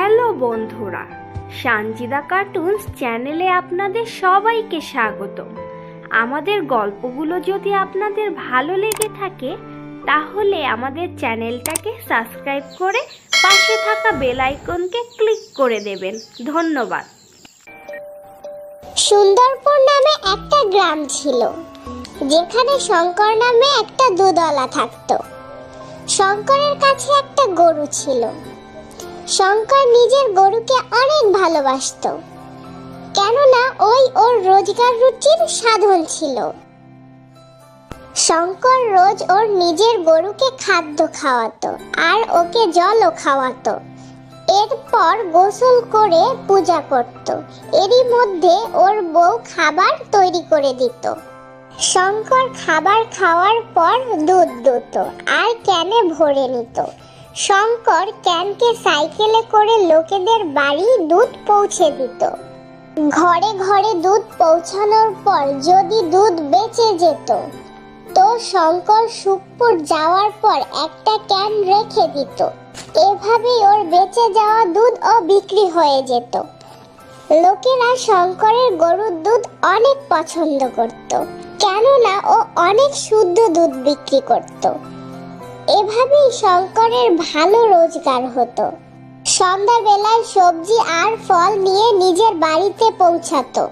Hello বন্ধুরা, Sanjida cartoons চ্যানেলে আপনাদের সবাইকে স্বাগত আমাদের গল্পগুলো যদি আপনাদের ভালো লেগে থাকে, তাহলে আমাদের চ্যানেলটাকে সাবস্ক্রাইব করে পাশে থাকা বেল আইকনকে ক্লিক করে দেবেন। ধন্যবাদ। সুন্দরপুর নামে একটা গ্রাম ছিল, যেখানে শঙ্কর নামে একটা দুধওয়ালা থাকতো। শঙ্করের কাছে একটা গরু ছিল। শঙ্কর নিজের গরুকে অনেক ভালোবাসতো, কেননা ওই ওর রোজগার রুটির সাধন ছিল। শঙ্কর রোজ ওর নিজের গরুকে খাদ্য খাওয়াতো আর ওকে জলও খাওয়াতো। এরপর গোসল করে পূজা করত। এরই মধ্যে ওর বউ খাবার তৈরি করে দিত। শঙ্কর খাবার খাওয়ার পর দুধ দুত আর ক্যানে ভরে নিত। শঙ্কর ক্যানকে সাইকেলে করে লোকেদের বাড়ি দুধ পৌঁছে দিত। ঘরে ঘরে দুধ পৌঁছানোর পর যদি দুধ বেঁচে যেত, তো শঙ্কর সুখপুর যাওয়ার পর একটা ক্যান রেখে দিত। এভাবেই ওর বেঁচে যাওয়া দুধ ও বিক্রি হয়ে যেত। লোকেরা শঙ্করের গরুর দুধ অনেক পছন্দ করত, কেননা ও অনেক শুদ্ধ দুধ বিক্রি করত। এভাবেই শঙ্করের ভালো রোজগার হতো। সন্ধ্যাবেলায় সবজি আর ফল নিয়ে নিজের বাড়িতে পৌঁছাতো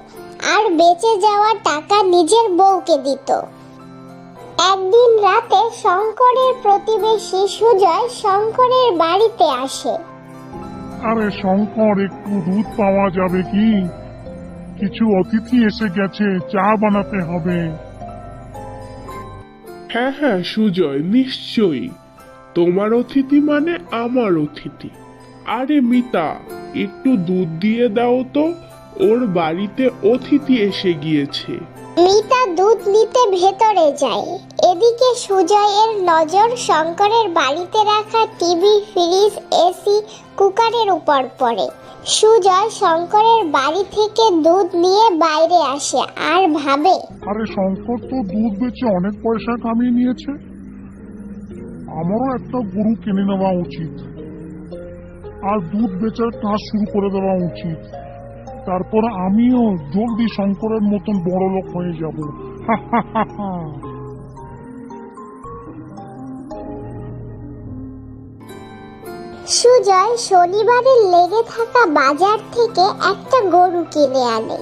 আর বেঁচে যাওয়া টাকা নিজের বউকে দিত। একদিন রাতে শঙ্করের প্রতিবেশী সুজয় শঙ্করের বাড়িতে আসে। আরে শঙ্কর একটু দুধ পাওয়া যাবে কি? কিছু অতিথি এসে গেছে চা বানাতে হবে। হ্যাঁ হ্যাঁ সুজয় নিশ্চয়ই। তোমার অতিথি মানে আমার অতিথি। আরে মিতা একটু দুধ দিয়ে দাও তো ওর বাড়িতে অতিথি এসে গিয়েছে। মিতা দুধ নিতে ভেতরে যায়। এদিকে সুজয়ের নজর শঙ্করের বাড়িতে রাখা টিভি ফ্রিজ এসি কুকারের উপর পড়ে। সুজয় শঙ্করের বাড়ি থেকে দুধ নিয়ে বাইরে আসে আর ভাবে আরে শঙ্কর তো দুধ বেচে অনেক পয়সা কামিয়ে নিয়েছে। আমারও একটা গরু কিনে নেওয়া উচিত। আর দুধ বেচার কাজ শুরু করে দেওয়া উচিত। তারপর আমিও জলদি শঙ্করের মতন বড় লোক হয়ে যাব। সুজয় শনিবারে লেগে থাকা বাজার থেকে একটা গরু কিনে আনে।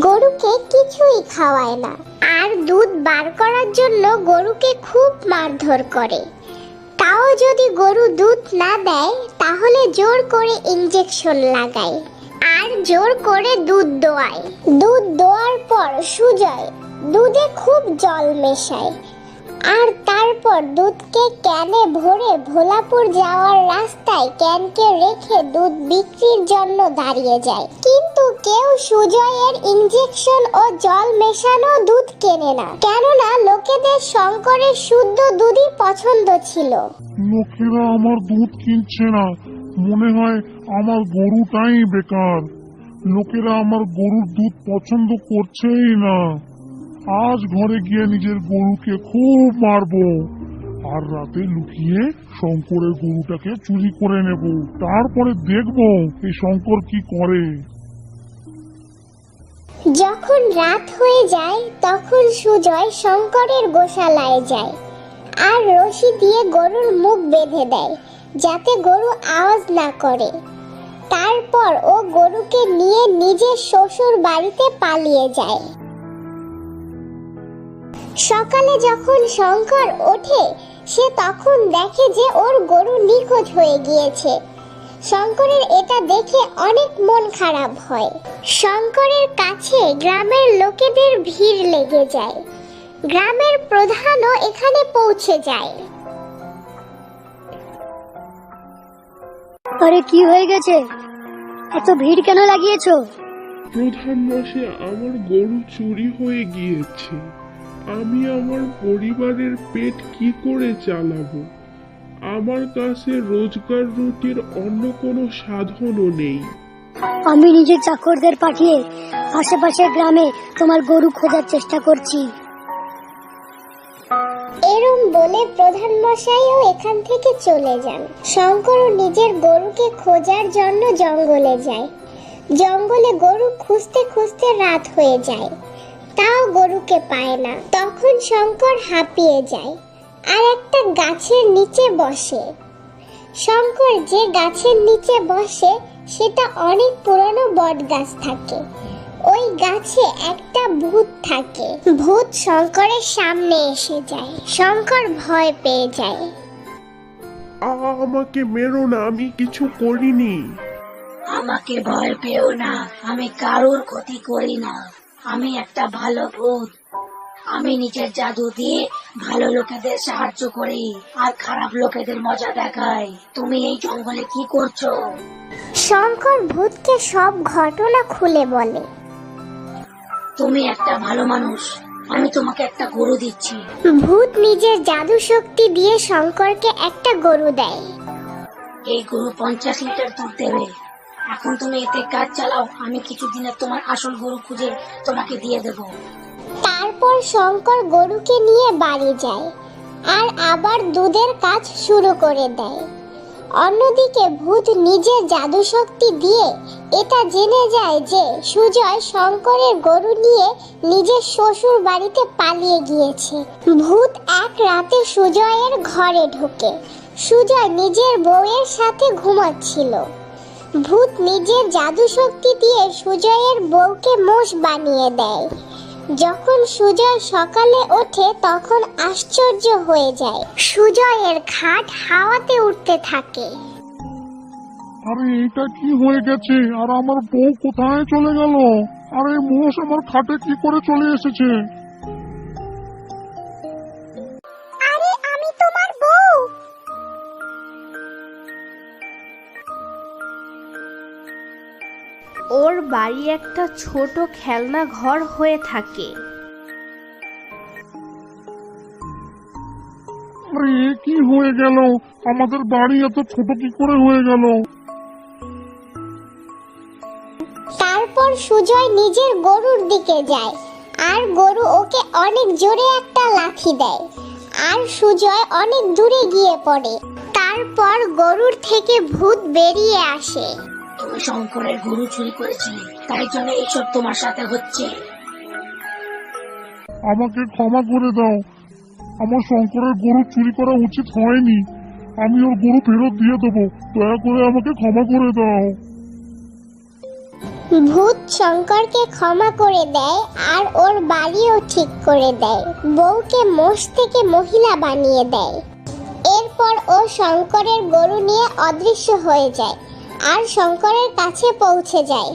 গরুকে কিছুই খাওয়ায় না। আর দুধ বার করার জন্য গরুকে খুব মারধর করে। তাও যদি গরু দুধ না দেয়, তাহলে জোর করে ইঞ্জেকশন লাগায় আর জোর করে দুধ দোয়ায়। দুধ দোয়ার পর সুজয় দুধে খুব জল মেশায়। আর তারপর দুধকে ক্যানে ভরে ভোলাপুর যাওয়ার রাস্তায় ক্যানকে রেখে দুধ বিক্রির জন্য দাঁড়িয়ে যায়। কিন্তু কেউ সুজয়ের ইঞ্জেকশন ও জল মেশানো দুধ কেনে না। কেননা লোকেদের শঙ্করের শুদ্ধ দুধই পছন্দ ছিল। লোকেরা আমার দুধ কিনছে না। মনে হয় আমার গরুটাই বেকার। লোকেরা আমার গরুর দুধ পছন্দ করছেই না। আজ ঘরে গিয়ে নিজের গরুকে খুব মারবো। আর রাতে লুকিয়ে শঙ্করের গরুটাকে চুরি করে নেব। তারপরে দেখব এই শঙ্কর কি করে। যখন রাত হয়ে যায়, তখন সুজয় শঙ্করের গোশালায় যায় আর রশি দিয়ে গরুর মুখ বেঁধে দেয়, যাতে গরু আওয়াজ না করে। তারপর ও গরুকে নিয়ে নিজের শ্বশুর বাড়িতে পালিয়ে যায়। সকালে যখন শঙ্কর ওঠে সে তখন দেখে যে ওর গরু নিখোঁজ হয়ে গিয়েছে। শঙ্করের এটা দেখে অনেক মন খারাপ হয়। শঙ্করের কাছে গ্রামের লোকেদের ভিড় লেগে যায়। গ্রামের প্রধানও এখানে পৌঁছে যায়। আরে কি হয়ে গেছে? এত ভিড় কেন লাগিয়েছো? প্রধান মাসে আমার গরু চুরি হয়ে গিয়েছে। আমি আমার পরিবারের পেট কি করে চালাবো? আমার কাছে রোজগার রুটির অন্য কোনো সাধনও নেই। আমি নিজের চাকরদের পাঠিয়ে আশেপাশের গ্রামে তোমার গরু খোঁজার চেষ্টা করছি। এরম বলে প্রধান মশাইও এখান থেকে চলে যান। শঙ্করও নিজের গরুকে খোঁজার জন্য জঙ্গলে যায়। জঙ্গলে গরু খুঁজতে খুঁজতে রাত হয়ে যায়। তাও গরুকে পায় না। তখন শঙ্কর হাঁপিয়ে যায় আর একটা গাছের নিচে বসে। শঙ্কর যে গাছের নিচে বসে সেটা অনেক পুরনো বট গাছ থাকে। ওই গাছে একটা ভূত থাকে। ভূত শঙ্করের সামনে এসে যায়। শঙ্কর ভয় পেয়ে যায়। আমাকে মেরো না আমি কিছু করিনি। আমাকে ভয় পেও না আমি কারোর ক্ষতি করি না। আমি একটা ভালো ভূত। আমি নিজের জাদু দিয়ে ভালো লোকেদের সাহায্য করি আর খারাপ লোকেদের মজা দেখাই। তুমি এই জঙ্গলে কি করছ? শঙ্কর ভূতকে সব ঘটনা খুলে বলে। তুমি একটা ভালো মানুষ। আমি তোমাকে একটা গরু দিচ্ছি। ভূত নিজের জাদু শক্তি দিয়ে শঙ্করকে একটা গরু দেয়। এই গরু পঞ্চাশ লিটার দুধ দেবে। এখন তুমি এতে কাজ চালাও, আমি কিছুদিনের তোমার আসল গরু খুঁজে তোমাকে দিয়ে দেবো। তারপর শঙ্কর গরুকে নিয়ে বাড়ি যায় আর আবার দুধের কাজ শুরু করে দেয়। অন্যদিকে ভূত নিজের জাদু শক্তি দিয়ে এটা জেনে যায় যে সুজয় শঙ্করের গরু নিয়ে নিজের শ্বশুর বাড়িতে পালিয়ে গিয়েছে। ভূত এক রাতে সুজয়ের ঘরে ঢোকে। সুজয় নিজের বউয়ের সাথে ঘুমাচ্ছিল। ভূত নিজের জাদু শক্তি দিয়ে সুজয়ের বউকে মোষ বানিয়ে দেয়। যখন সুজয় সকালে ওঠে, তখন আশ্চর্য হয়ে যায়। সুজয়ের খাট হাওয়াতে উঠতে থাকে। আরে, এটা কি হয়ে গেছে? আর আমার বউ কোথায় চলে গেল? আরে, মোষ আমার খাটে কি করে চলে এসেছে? ওর বাড়ি একটা ছোট খেলনা ঘর হয়ে থাকে। আরে এ কি হয়ে গেল? আমাদের বাড়ি এত ছোট কি করে হয়ে গেল? তারপর সুজয় নিজের গরুর দিকে যায়। আর গরু ওকে অনেক জোরে একটা লাথি দেয়। আর সুজয় অনেক দূরে গিয়ে পড়ে। তারপর গরুর থেকে ভূত বেরিয়ে আসে। তুমি শঙ্করের গরু চুরি করেছিলে তাই জন্য এইসব তোমার সাথে হচ্ছে। আমাকে ক্ষমা করে দাও। আমার শঙ্করের গরু চুরি করা উচিত হয়নি। আমি ওর গরু ফেরত দিয়ে দেবো। দয়া করে আমাকে ক্ষমা করে দাও। ভূত শঙ্করকে ক্ষমা করে দেয় আর ওর বাড়িও ঠিক করে দেয়। বউকে মোষ থেকে মহিলা বানিয়ে দেয়। এরপর ও শঙ্করের গরু নিয়ে অদৃশ্য হয়ে যায়। আর শঙ্করের কাছে পৌঁছে যায়।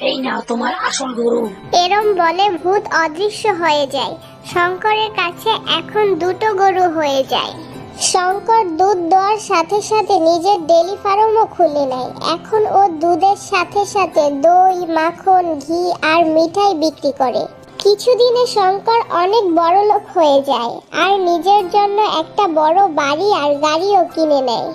এই নাও তোমার আসল গরু। এরম বলে ভূত অদৃশ্য হয়ে যায়। শঙ্করের কাছে এখন দুটো গরু হয়ে যায়। শঙ্কর দুধ দেওয়ার সাথে সাথে নিজের ডেলি ফার্মও খুলে নেয়। এখন ও দুধের সাথে সাথে দই মাখন ঘি আর মিঠাই বিক্রি করে। কিছুদিনে শঙ্কর অনেক বড় লোক হয়ে যায় আর নিজের জন্য একটা বড় বাড়ি আর গাড়িও কিনে নেয়।